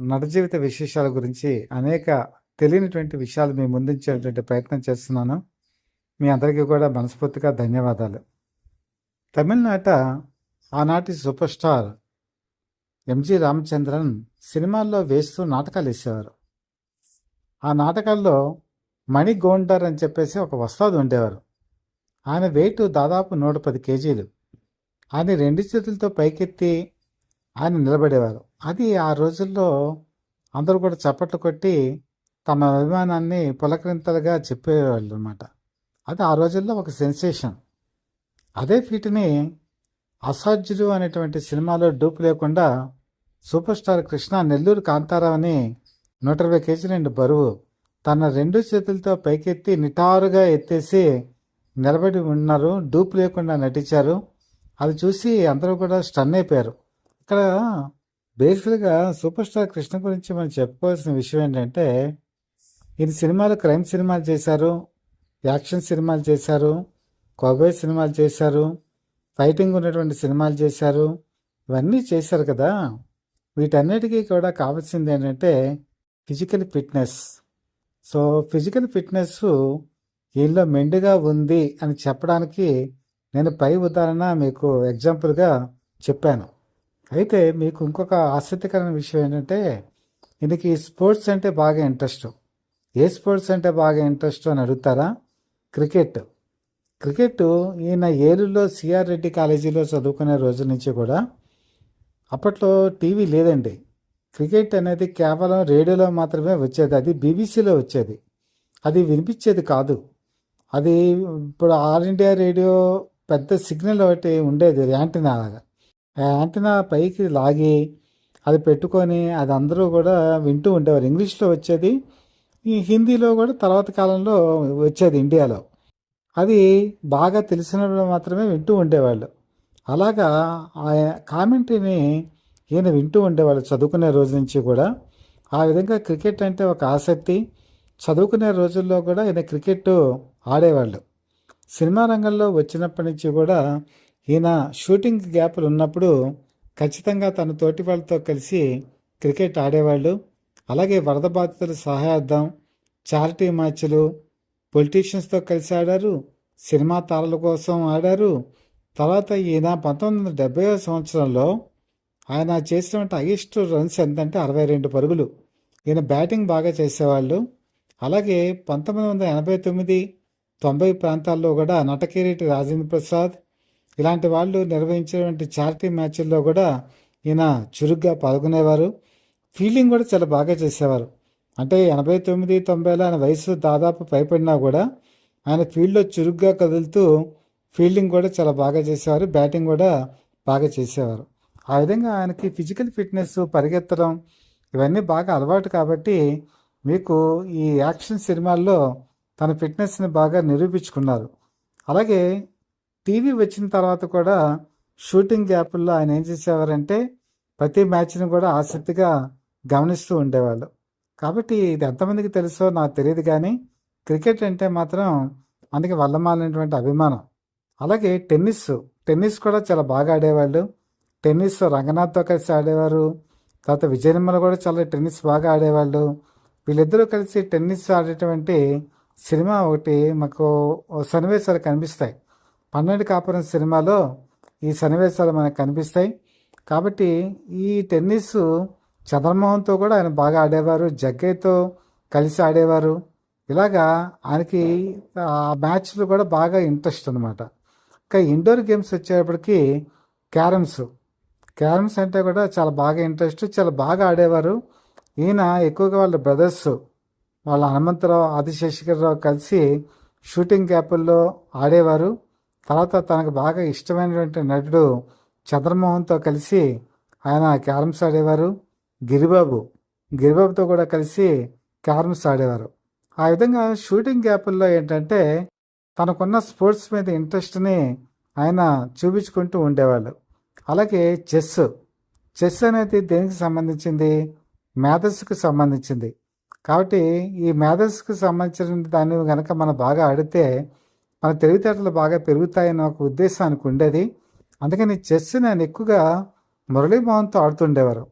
నట జీవిత విశేషాల గురించి అనేక తెలియనటువంటి విషయాలు మీ ముందుంచేటువంటి ప్రయత్నం చేస్తున్నాను. మీ అందరికీ కూడా మనస్ఫూర్తిగా ధన్యవాదాలు. తమిళనాట ఆనాటి సూపర్ స్టార్ ఎంజి రామచంద్రన్ సినిమాల్లో వేస్తూ నాటకాలు వేసేవారు ఆ నాటకాల్లో మణి గోండర్ అని చెప్పేసి ఒక వస్తాదు ఉండేవారు. ఆయన వెయిట్ దాదాపు నూట పది కేజీలు. ఆయన రెండు చేతులతో పైకెత్తి ఆయన నిలబడేవారు. అది ఆ రోజుల్లో అందరూ కూడా చప్పట్లు కొట్టి తమ అభిమానాన్ని పులకరింతలుగా చెప్పేవాళ్ళు అనమాట అది ఆ రోజుల్లో ఒక సెన్సేషన్. అదే ఫీట్ని అసాధ్యుడు అనేటువంటి సినిమాలో డూపు లేకుండా సూపర్ స్టార్ కృష్ణ నెల్లూరు కాంతారావుని నూట ఇరవై కేజీలండి బరువు తన రెండు చేతులతో పైకెత్తి నిటారుగా ఎత్తేసి నిలబడి ఉన్నారు డూపు లేకుండా నటించారు. అది చూసి అందరూ కూడా స్టన్ అయిపోయారు. ఇక్కడ బేసిక్గా సూపర్ స్టార్ కృష్ణ గురించి మనం చెప్పుకోవాల్సిన విషయం ఏంటంటే ఈయన సినిమాలు క్రైమ్ సినిమాలు చేశారు యాక్షన్ సినిమాలు చేశారు కౌబాయ్ సినిమాలు చేశారు ఫైటింగ్ ఉన్నటువంటి సినిమాలు చేశారు ఇవన్నీ చేశారు కదా. వీటన్నిటికీ కూడా కావాల్సింది ఏంటంటే physical fitness. So physical fitness ఈయనలో మెండుగా ఉంది అని చెప్పడానికి నేను పై ఉదాహరణ మీకు ఎగ్జాంపుల్గా చెప్పాను. అయితే మీకు ఇంకొక ఆసక్తికరమైన విషయం ఏంటంటే ఈయనకి స్పోర్ట్స్ అంటే బాగా ఇంట్రెస్ట్. ఏ స్పోర్ట్స్ అంటే బాగా ఇంట్రెస్ట్ అని అడుగుతారా? క్రికెట్. క్రికెట్ ఈయన ఏలూరులో సిఆర్ రెడ్డి కాలేజీలో చదువుకునే రోజు నుంచి కూడా అప్పట్లో టీవీ లేదండి. క్రికెట్ అనేది కేవలం రేడియోలో మాత్రమే వచ్చేది. అది బీబీసీలో వచ్చేది. అది వినిపించేది కాదు. అది ఇప్పుడు ఆల్ ఇండియా రేడియో పెద్ద సిగ్నల్ ఒకటి ఉండేది యాంటీనా లాగా. ఆ యాంటీనా పైకి లాగి అది పెట్టుకొని అది అందరూ కూడా వింటూ ఉండేవారు. ఇంగ్లీష్లో వచ్చేది ఈ హిందీలో కూడా తర్వాత కాలంలో వచ్చేది ఇండియాలో. అది బాగా తెలిసినప్పుడు మాత్రమే వింటూ ఉండేవాళ్ళు. అలాగా ఆ కామెంటరీని ఈయన వింటూ ఉండేవాళ్ళు చదువుకునే రోజు నుంచి కూడా. ఆ విధంగా క్రికెట్ అంటే ఒక ఆసక్తి. చదువుకునే రోజుల్లో కూడా ఈయన క్రికెట్ ఆడేవాళ్ళు. సినిమా రంగంలో వచ్చినప్పటి నుంచి కూడా ఈయన షూటింగ్ గ్యాప్లు ఉన్నప్పుడు ఖచ్చితంగా తన తోటి వాళ్ళతో కలిసి క్రికెట్ ఆడేవాళ్ళు. అలాగే వరద బాధితుల సహాయార్థం చారిటీ మ్యాచ్లు పొలిటీషియన్స్తో కలిసి ఆడారు సినిమా తారల కోసం ఆడారు. తర్వాత ఈయన పంతొమ్మిది వందల డెబ్బై సంవత్సరంలో ఆయన చేసినటువంటి హైయెస్ట్ రన్స్ ఎంతంటే అరవై రెండు పరుగులు. ఈయన బ్యాటింగ్ బాగా చేసేవాళ్ళు. అలాగే పంతొమ్మిది వందల ఎనభై తొమ్మిది తొంభై ప్రాంతాల్లో కూడా నటకిరీటి రాజేంద్ర ప్రసాద్ ఇలాంటి వాళ్ళు నిర్వహించినటువంటి చారిటీ మ్యాచ్ల్లో కూడా ఈయన చురుగ్గా పాల్గొనేవారు. ఫీల్డింగ్ కూడా చాలా బాగా చేసేవారు. అంటే ఎనభై తొమ్మిది తొంభైలో ఆయన వయసు దాదాపు పైపడినా కూడా ఆయన ఫీల్డ్లో చురుగ్గా కదులుతూ ఫీల్డింగ్ కూడా చాలా బాగా చేసేవారు. బ్యాటింగ్ కూడా బాగా చేసేవారు. ఆ విధంగా ఆయనకి ఫిజికల్ ఫిట్నెస్ పరిగెత్తడం ఇవన్నీ బాగా అలవాటు కాబట్టి మీకు ఈ యాక్షన్ సినిమాల్లో తన ఫిట్నెస్ని బాగా నిరూపించుకున్నారు. అలాగే టీవీ వచ్చిన తర్వాత కూడా షూటింగ్ గ్యాపుల్లో ఆయన ఏం చేసేవారంటే ప్రతి మ్యాచ్ని కూడా ఆసక్తిగా గమనిస్తూ ఉండేవాళ్ళు. కాబట్టి ఇది ఎంతమందికి తెలుసో నాకు తెలియదు కానీ క్రికెట్ అంటే మాత్రం మనకి వల్లమాలినటువంటి అభిమానం. అలాగే టెన్నిస్ టెన్నిస్ కూడా చాలా బాగా ఆడేవాళ్ళు. టెన్నిస్ రంగనాథ్తో కలిసి ఆడేవారు. తర్వాత విజయనిమ్మలు కూడా చాలా టెన్నిస్ బాగా ఆడేవాళ్ళు. వీళ్ళిద్దరూ కలిసి టెన్నిస్ ఆడేటువంటి సినిమా ఒకటి మాకు సన్నివేశాలు కనిపిస్తాయి. పన్నెండు కాపురం సినిమాలో ఈ సన్నివేశాలు మనకు కనిపిస్తాయి. కాబట్టి ఈ టెన్నిస్ చంద్రమోహన్తో కూడా ఆయన బాగా ఆడేవారు జగ్గయ్యతో కలిసి ఆడేవారు. ఇలాగా ఆయనకి ఆ మ్యాచ్లు కూడా బాగా ఇంట్రెస్ట్ అనమాట ఇంకా ఇండోర్ గేమ్స్ వచ్చేటప్పటికి క్యారమ్స్. క్యారమ్స్ అంటే కూడా చాలా బాగా ఇంట్రెస్ట్ చాలా బాగా ఆడేవారు. ఈయన ఎక్కువగా వాళ్ళ బ్రదర్స్ వాళ్ళ హనుమంతరావు ఆదిశేషకరరావు కలిసి షూటింగ్ గ్యాపుల్లో ఆడేవారు. తర్వాత తనకు బాగా ఇష్టమైనటువంటి నటుడు చంద్రమోహన్తో కలిసి ఆయన క్యారమ్స్ ఆడేవారు. గిరిబాబు గిరిబాబుతో కూడా కలిసి క్యారమ్స్ ఆడేవారు. ఆ విధంగా షూటింగ్ గ్యాపుల్లో ఏంటంటే తనకున్న స్పోర్ట్స్ మీద ఇంట్రెస్ట్ని ఆయన చూపించుకుంటూ ఉండేవాళ్ళు. అలాగే చెస్ చెస్ అనేది దేనికి సంబంధించింది? మేధస్సుకు సంబంధించింది. కాబట్టి ఈ మేధస్సుకు సంబంధించిన దాన్ని కనుక మనం బాగా ఆడితే మన తెలివితేటలు బాగా పెరుగుతాయని ఒక ఉద్దేశానికి ఉండేది. అందుకని చెస్ నేను ఎక్కువగా మురళీమోహన్తో ఆడుతుండేవారు.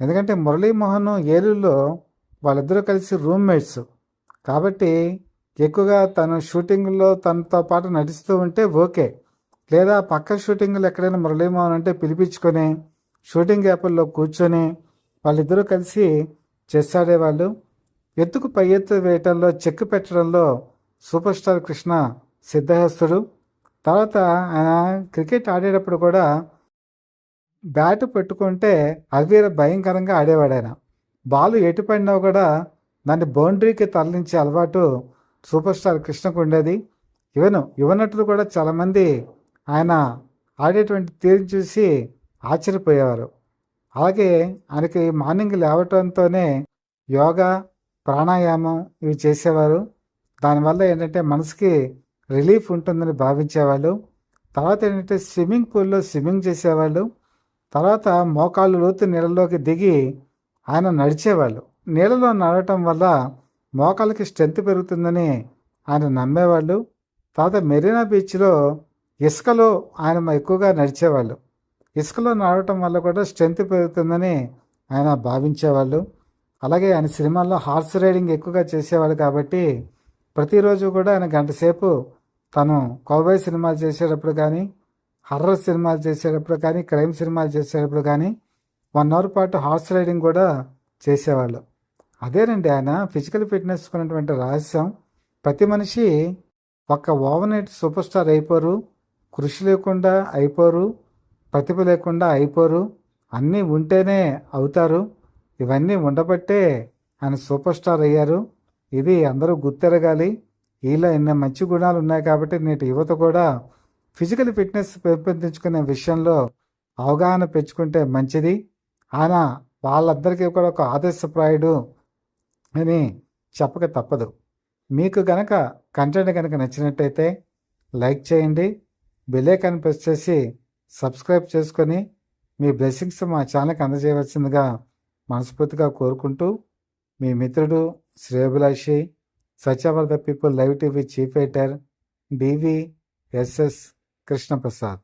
ఎందుకంటే మురళీమోహన్ ఏలూరులో వాళ్ళిద్దరూ కలిసి రూమ్మేట్స్. కాబట్టి ఎక్కువగా తను షూటింగ్లో తనతో పాటు నడుస్తూ ఉంటే ఓకే. లేదా పక్క షూటింగ్లు ఎక్కడైనా మురళీమోహన్ అంటే పిలిపించుకొని షూటింగ్ యాప్ల్లో కూర్చొని వాళ్ళిద్దరూ కలిసి చెస్ ఆడేవాళ్ళు. ఎత్తుకు పై ఎత్తు వేయటంలో చెక్కు పెట్టడంలో సూపర్ స్టార్ కృష్ణ సిద్ధహస్తుడు. తర్వాత ఆయన క్రికెట్ ఆడేటప్పుడు కూడా బ్యాట్ పెట్టుకుంటే అవీర భయంకరంగా ఆడేవాడు ఆయన. బాల్ ఎటు పడినా కూడా దాన్ని బౌండరీకి తరలించే అలవాటు సూపర్ స్టార్ కృష్ణకు ఉండేది. ఈవెన్ యువనటులు కూడా చాలామంది ఆయన ఆడేటువంటి తీరు చూసి ఆశ్చర్యపోయేవారు. అలాగే ఆయనకి మార్నింగ్ లేవటంతోనే యోగా ప్రాణాయామం ఇవి చేసేవారు. దానివల్ల ఏంటంటే మనసుకి రిలీఫ్ ఉంటుందని భావించేవాళ్ళు తర్వాత ఏంటంటే స్విమ్మింగ్ పూల్లో స్విమ్మింగ్ చేసేవాళ్ళు తర్వాత మోకాళ్ళు లోతు నీళ్ళలోకి దిగి ఆయన నడిచేవాళ్ళు. నీళ్ళలో నడవటం వల్ల మోకాళ్ళకి స్ట్రెంత్ పెరుగుతుందని ఆయన నమ్మేవాళ్ళు తర్వాత మెరీనా బీచ్లో ఇసుకలో ఆయన ఎక్కువగా నడిచేవాళ్ళు. ఇసుకలో నడవటం వల్ల కూడా స్ట్రెంత్ పెరుగుతుందని ఆయన భావించేవాళ్ళు. అలాగే ఆయన సినిమాల్లో హార్స్ రైడింగ్ ఎక్కువగా చేసేవాళ్ళు కాబట్టి ప్రతిరోజు కూడా ఆయన గంట సేపు తను కౌబాయ్ సినిమాలు చేసేటప్పుడు కానీ హర్రర్ సినిమాలు చేసేటప్పుడు కానీ క్రైమ్ సినిమాలు చేసేటప్పుడు కానీ వన్ అవర్ పాటు హార్స్ రైడింగ్ కూడా చేసేవాళ్ళు. అదేనండి ఆయన ఫిజికల్ ఫిట్నెస్ ఉన్నటువంటి రహస్యం. ప్రతి మనిషి ఒక ఓవర్నైట్ సూపర్ స్టార్ అయిపోరు కృషి లేకుండా అయిపోరు ప్రతిభ లేకుండా అయిపోరు అన్నీ ఉంటేనే అవుతారు. ఇవన్నీ ఉండబట్టే ఆయన సూపర్ స్టార్ అయ్యారు. ఇది అందరూ గుర్తెరగాలి. వీళ్ళ ఎన్నో మంచి గుణాలు ఉన్నాయి కాబట్టి నేటి యువత కూడా ఫిజికల్ ఫిట్నెస్ పెంపొందించుకునే విషయంలో అవగాహన పెంచుకుంటే మంచిది. ఆయన వాళ్ళందరికీ కూడా ఒక ఆదర్శప్రాయుడు అని చెప్పక తప్పదు. మీకు గనక కంటెంట్ కనుక నచ్చినట్టయితే లైక్ చేయండి బెల్లైకాన్ ప్రెస్ చేసి సబ్స్క్రైబ్ చేసుకొని మీ బ్లెస్సింగ్స్ మా ఛానల్కి అందజేయవలసిందిగా మనస్ఫూర్తిగా కోరుకుంటూ మీ మిత్రుడు శ్రేయభిలాషి సచ్ అవార్ the people live TV chief editor DV SS Krishnaprasad